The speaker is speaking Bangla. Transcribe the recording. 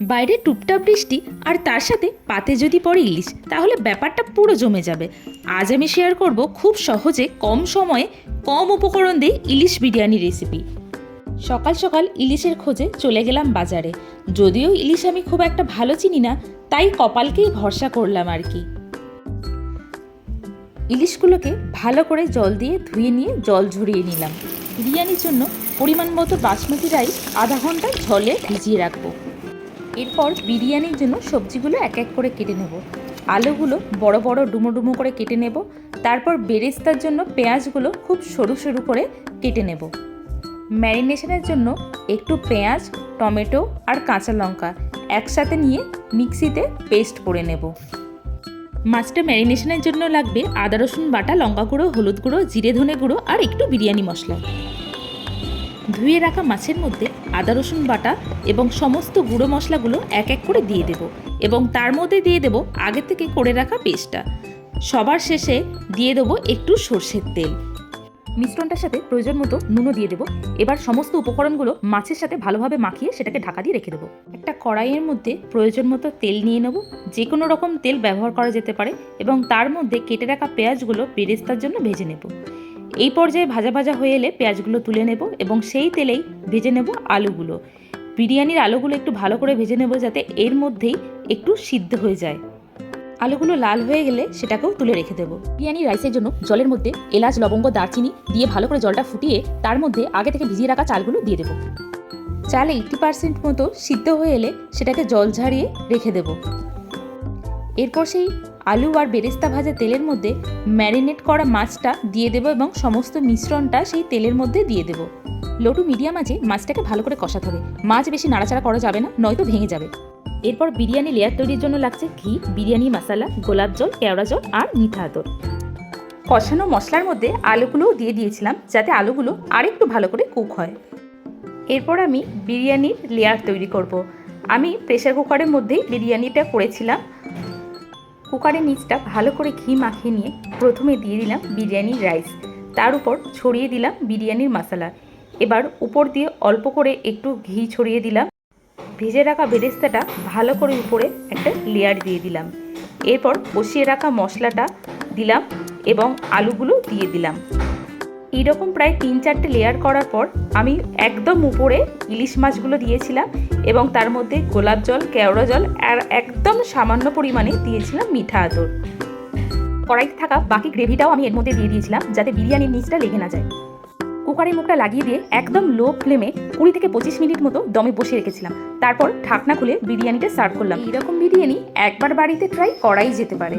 বাইরে টুপটাপ বৃষ্টি আর তার সাথে পাতে যদি পড়ে ইলিশ, তাহলে ব্যাপারটা পুরো জমে যাবে। আজ আমি শেয়ার করব খুব সহজে কম সময়ে কম উপকরণ দিয়ে ইলিশ বিরিয়ানি রেসিপি সকাল সকাল ইলিশের খোঁজে চলে গেলাম বাজারে। যদিও ইলিশ আমি খুব একটা ভালো চিনি না, তাই কপালকেই ভরসা করলাম আর কি। ইলিশগুলোকে ভালো করে জল দিয়ে ধুয়ে নিয়ে জল ঝরিয়ে নিলাম। বিরিয়ানির জন্য পরিমাণ মতো বাসমতি রাইস আধা ঘণ্টা ঝলে ভিজিয়ে রাখব। এরপর বিরিয়ানির জন্য সবজিগুলো এক এক করে কেটে নেব। আলুগুলো বড় বড় ডুমো ডুমো করে কেটে নেব। তারপর বেরেস্তার জন্য পেঁয়াজগুলো খুব সরু সরু করে কেটে নেব। ম্যারিনেশনের জন্য একটু পেঁয়াজ, টমেটো আর কাঁচা লঙ্কা একসাথে নিয়ে মিক্সিতে পেস্ট করে নেব। মাছটা ম্যারিনেশনের জন্য লাগবে আদা রসুন বাটা, লঙ্কা গুঁড়ো, হলুদ গুঁড়ো, জিরে ধনে গুঁড়ো আর একটু বিরিয়ানি মশলা। ধুয়ে রাখা মাছের মধ্যে আদা, রসুন বাটা এবং সমস্ত গুঁড়ো মশলাগুলো এক এক করে দিয়ে দেব এবং তার মধ্যে দিয়ে দেব আগে থেকে করে রাখা পেস্টটা। সবার শেষে দিয়ে দেবো একটু সর্ষের তেল। মিশ্রণটার সাথে প্রয়োজন মতো নুনও দিয়ে দেবো। এবার সমস্ত উপকরণগুলো মাছের সাথে ভালোভাবে মাখিয়ে সেটাকে ঢাকা দিয়ে রেখে দেবো। একটা কড়াইয়ের মধ্যে প্রয়োজন মতো তেল নিয়ে নেব। যে কোনো রকম তেল ব্যবহার করা যেতে পারে এবং তার মধ্যে কেটে রাখা পেঁয়াজগুলো বেরেস্তার জন্য ভেজে নেব। এই পর্যায়ে ভাজা ভাজা হয়ে এলে পেঁয়াজগুলো তুলে নেব এবং সেই তেলেই ভেজে নেব আলুগুলো। বিরিয়ানির আলুগুলো একটু ভালো করে ভেজে নেব যাতে এর মধ্যেই একটু সিদ্ধ হয়ে যায়। আলুগুলো লাল হয়ে গেলে সেটাকেও তুলে রেখে দেবো। বিরিয়ানি রাইসের জন্য জলের মধ্যে এলাচ, লবঙ্গ, দারচিনি দিয়ে ভালো করে জলটা ফুটিয়ে তার মধ্যে আগে থেকে ভিজিয়ে রাখা চালগুলো দিয়ে দেবো। চাল এইটি পার্সেন্ট মতো সিদ্ধ হয়ে এলে সেটাকে জল ঝারিয়ে রেখে দেবো। এরপর সেই আলু আর বেরেস্তা ভাজা তেলের মধ্যে ম্যারিনেট করা মাছটা দিয়ে দেবো এবং সমস্ত মিশ্রণটা সেই তেলের মধ্যে দিয়ে দেবো। লোটু মিডিয়াম আছে, মাছটাকে ভালো করে কষাতে হবে। মাছ বেশি নাড়াচাড়া করা যাবে না, নয়তো ভেঙে যাবে। এরপর বিরিয়ানি লেয়ার তৈরির জন্য লাগছে ঘি, বিরিয়ানি মশলা, গোলাপ জল, কেওড়া জল আর মিঠা আতর। কষানো মশলার মধ্যে আলুগুলোও দিয়ে দিয়েছিলাম, যাতে আলুগুলো আরেকটু ভালো করে কুক হয়। এরপর আমি বিরিয়ানির লেয়ার তৈরি করব। আমি প্রেসার কুকারের মধ্যেই বিরিয়ানিটা করেছিলাম। কুকারের নিচটা ভালো করে ঘি মাখিয়ে নিয়ে প্রথমে দিয়ে দিলাম বিরিয়ানির রাইস। তার উপর ছড়িয়ে দিলাম বিরিয়ানির মশলা। এবার উপর দিয়ে অল্প করে একটু ঘি ছড়িয়ে দিলাম। ভেজে রাখা বেরেস্তাটা ভালো করে উপরে একটা লেয়ার দিয়ে দিলাম। এরপর বসিয়ে রাখা মশলাটা দিলাম এবং আলুগুলো দিয়ে দিলাম। এইরকম প্রায় তিন চারটে লেয়ার করার পর আমি একদম উপরে ইলিশ মাছগুলো দিয়েছিলাম এবং তার মধ্যে গোলাপ জল, কেওড়া জল আর একদম সামান্য পরিমাণে দিয়েছিলাম মিঠা আতর। কড়াইতে থাকা বাকি গ্রেভিটাও আমি এর মধ্যে দিয়ে দিয়েছিলাম যাতে বিরিয়ানির নিচটা লেগে না যায়। কুকারের মুখটা লাগিয়ে দিয়ে একদম লো ফ্লেমে কুড়ি থেকে পঁচিশ মিনিট মতো দমে বসিয়ে রেখেছিলাম। তারপর ঢাকনা খুলে বিরিয়ানিটা সার্ভ করলাম। এরকম বিরিয়ানি একবার বাড়িতে ট্রাই করাই যেতে পারে।